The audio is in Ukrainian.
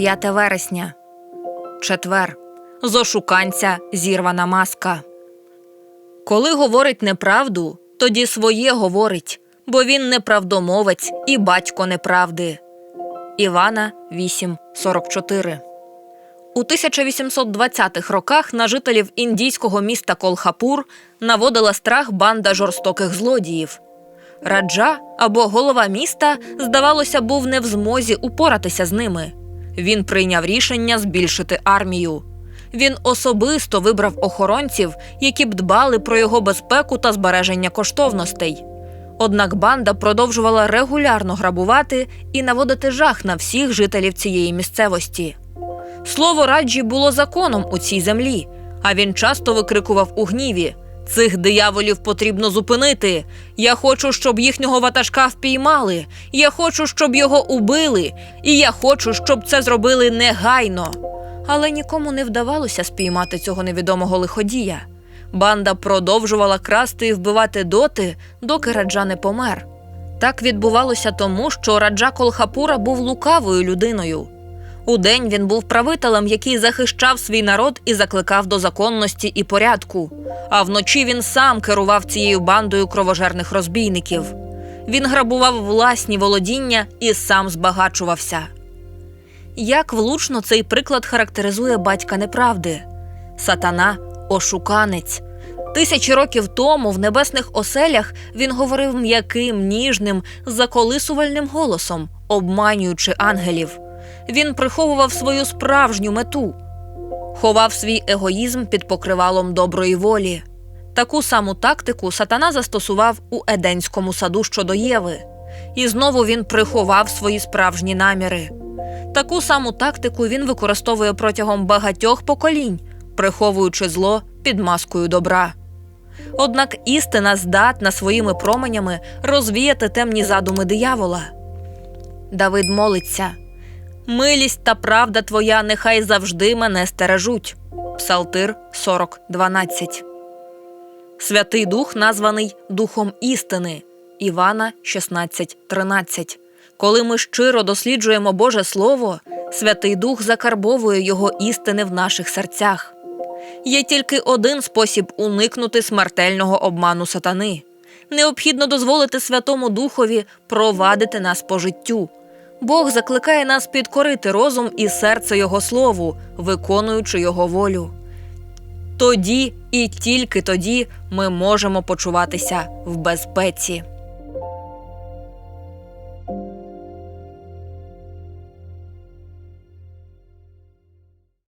5 вересня. Четвер. З ошуканця зірвана маска. Коли говорить неправду, тоді своє говорить, бо він неправдомовець і батько неправди. Івана 8.44 У 1820-х роках на жителів індійського міста Колхапур наводила страх банда жорстоких злодіїв. Раджа або голова міста, здавалося, був не в змозі упоратися з ними. Він прийняв рішення збільшити армію. Він особисто вибрав охоронців, які б дбали про його безпеку та збереження коштовностей. Однак банда продовжувала регулярно грабувати і наводити жах на всіх жителів цієї місцевості. Слово раджі було законом у цій землі, а він часто викрикував у гніві: Цих дияволів потрібно зупинити. Я хочу, щоб їхнього ватажка впіймали. Я хочу, щоб його убили. І я хочу, щоб це зробили негайно. Але нікому не вдавалося спіймати цього невідомого лиходія. Банда продовжувала красти і вбивати доти, доки раджа не помер. Так відбувалося тому, що раджа Колхапура був лукавою людиною. Удень він був правителем, який захищав свій народ і закликав до законності і порядку. А вночі він сам керував цією бандою кровожерних розбійників. Він грабував власні володіння і сам збагачувався. Як влучно цей приклад характеризує батька неправди? Сатана ошуканець. Тисячі років тому в небесних оселях він говорив м'яким, ніжним, заколисувальним голосом, обманюючи ангелів. Він приховував свою справжню мету, ховав свій егоїзм під покривалом доброї волі. Таку саму тактику сатана застосував у Еденському саду щодо Єви. І знову він приховав свої справжні наміри. Таку саму тактику він використовує протягом багатьох поколінь, приховуючи зло під маскою добра. Однак істина здатна своїми променями розвіяти темні задуми диявола. Давид молиться. Милість та правда твоя нехай завжди мене стережуть. Псалтир 40.12. Святий Дух названий Духом істини. Івана 16.13. Коли ми щиро досліджуємо Боже Слово, Святий Дух закарбовує його істини в наших серцях. Є тільки один спосіб уникнути смертельного обману сатани. Необхідно дозволити Святому Духові провадити нас по життю. Бог закликає нас підкорити розум і серце Його Слову, виконуючи Його волю. Тоді і тільки тоді ми можемо почуватися в безпеці.